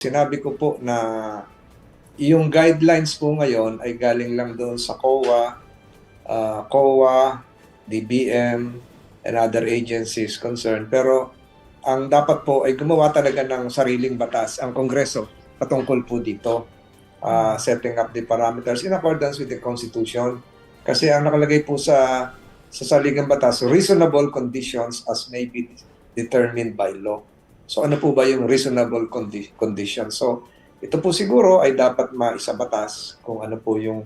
Sinabi ko po na yung guidelines po ngayon ay galing lang doon sa COA, uh, COA, DBM, and other agencies concerned. Pero ang dapat po ay gumawa talaga ng sariling batas ang Kongreso patungkol po dito. uh, setting up the parameters in accordance with the Constitution. Kasi ang nakalagay po sa sa saligang batas, reasonable conditions as may be determined by law. So ano po ba yung reasonable condi- conditions? So ito po siguro ay dapat maisabatas kung ano po yung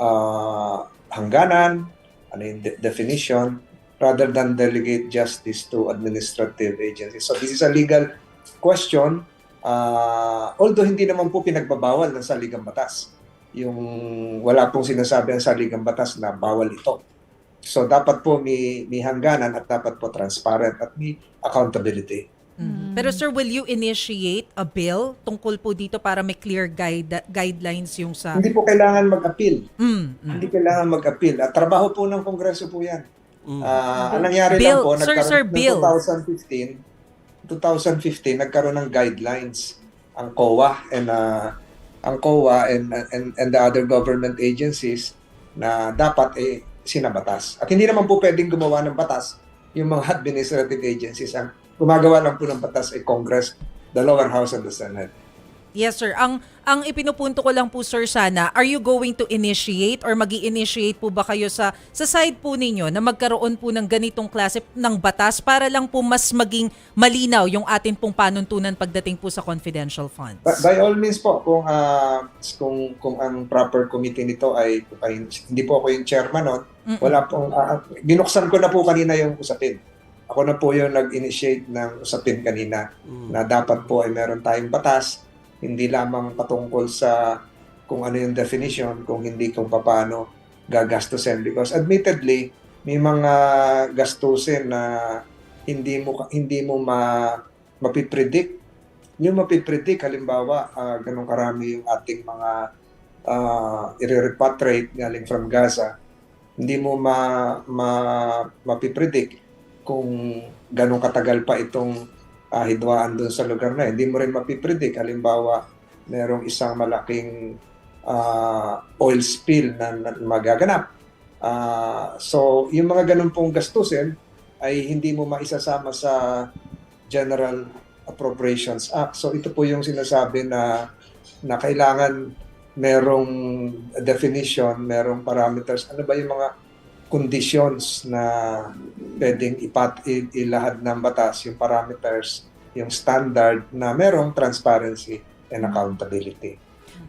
ah, hangganan, ano yung de- definition, rather than delegate justice to administrative agencies. So this is a legal question, ah, although hindi naman po pinagbabawal ng saligang batas. Yung wala pong sinasabi ang saligang batas na bawal ito. So dapat po may, may hangganan at dapat po transparent at may accountability. Mhm. Pero sir, will you initiate a bill tungkol po dito para may clear guide, guidelines yung sa... Hindi po kailangan mag-appeal. Mm, mm. Hindi kailangan mag-appeal. At trabaho po ng Kongreso po yan. Mm. Ah, ang nangyari Bill, lang po, sir, nagkaroon sir, ng bill. 2015, 2015, nagkaroon ng guidelines ang COA and ah, ang COA and, and, and the other government agencies na dapat eh, sinabatas. At hindi naman po pwedeng gumawa ng batas yung mga administrative agencies. Ang gumagawa lang po ng batas ay Congress, the lower house and the Senate. Yes sir, ang ang ipinupunto ko lang po sir sana, are you going to initiate or magi initiate po ba kayo sa sa side po ninyo na magkaroon po ng ganitong klase ng batas para lang po mas maging malinaw yung atin pong panuntunan pagdating po sa confidential funds? By, by all means po, kung ah, kung kung ang proper committee nito ay, ay hindi po ako yung chairman Mm-mm. wala pong ah, binuksan ko na po kanina yung usapin. Ako na po yung nag-initiate ng usapin kanina Mm. na dapat po ay meron tayong batas, hindi lamang patungkol sa kung ano yung definition, kung hindi kung paano gagastusin. Because admittedly, may mga gastusin na hindi mo hindi mo ma mapipredict. Yung mapipredict, halimbawa, ah, ganun karami yung ating mga uh, i-repatriate galing from Gaza, hindi mo ma, ma mapipredict kung ganun katagal pa itong ah, hidwaan doon sa lugar na. Hindi mo rin mapipredict. Halimbawa, merong isang malaking ah, oil spill na, na magaganap. Ah, so, yung mga ganun pong gastusin ay hindi mo maisasama sa General Appropriations Act. So, ito po yung sinasabi na na kailangan merong definition, merong parameters. Ano ba yung mga conditions na pwedeng ipat ilahad ng batas, yung parameters, yung standard na merong transparency and accountability.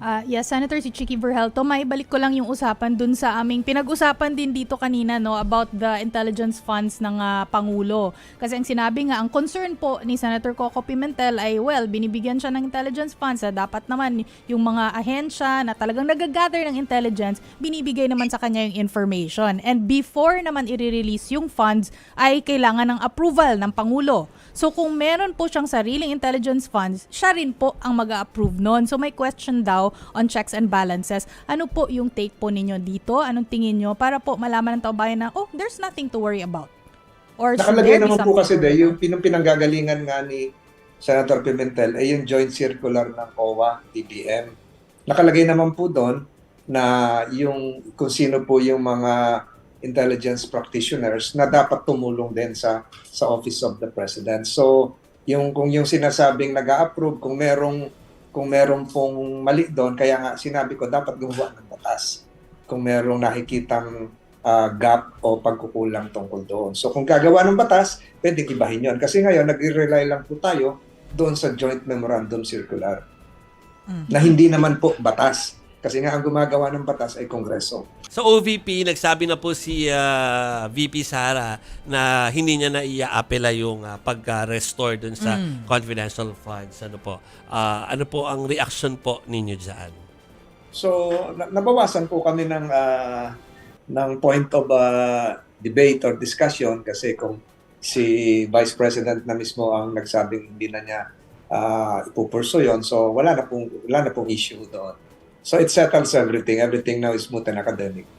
Ah, yes, Senator si Chicky Verhelto, maibalik ko lang yung usapan dun sa aming pinag-usapan din dito kanina no about the intelligence funds ng ah, Pangulo. Kasi ang sinabi nga, ang concern po ni Senator Coco Pimentel ay well, binibigyan siya ng intelligence funds. Ah, dapat naman yung mga ahensya na talagang nagagather ng intelligence, binibigay naman sa kanya yung information. And before naman i-release yung funds, ay kailangan ng approval ng Pangulo. So kung meron po siyang sariling intelligence funds, siya rin po ang mag approve nun. So may question daw on checks and balances. Ano po yung take po ninyo dito? Anong tingin nyo? Para po malaman ng tao bayan na, oh, there's nothing to worry about. Or Nakalagay naman po kasi de, yung pinang pinanggagalingan nga ni Senator Pimentel ay yung joint circular ng COA, DBM. Nakalagay naman po doon na yung kung sino po yung mga intelligence practitioners na dapat tumulong din sa sa Office of the President. So, yung kung yung sinasabing nag-approve kung merong kung merong pong mali doon, kaya nga sinabi ko dapat gumawa ng batas. Kung merong nakikitang ah, gap o pagkukulang tungkol doon. So kung gagawa ng batas, pwedeng ibahin yon. Kasi ngayon, nagre-rely lang po tayo doon sa Joint Memorandum Circular Mm. na hindi naman po batas. Kasi nga ang gumagawa ng batas ay Kongreso. Sa OVP, nagsabi na po si ah, VP Sara na hindi niya na i-apela yung ah, pag-restore dun sa Mm. confidential funds. Ano po? Ah, ano po ang reaction po ninyo dyan? So na- nabawasan po kami ng ah, ng point of ah, debate or discussion kasi kung si Vice President na mismo ang nagsabing hindi na niya uh, ipupurso yon so wala na pong wala na pong issue doon. So it settles everything. Everything now is smooth and academic.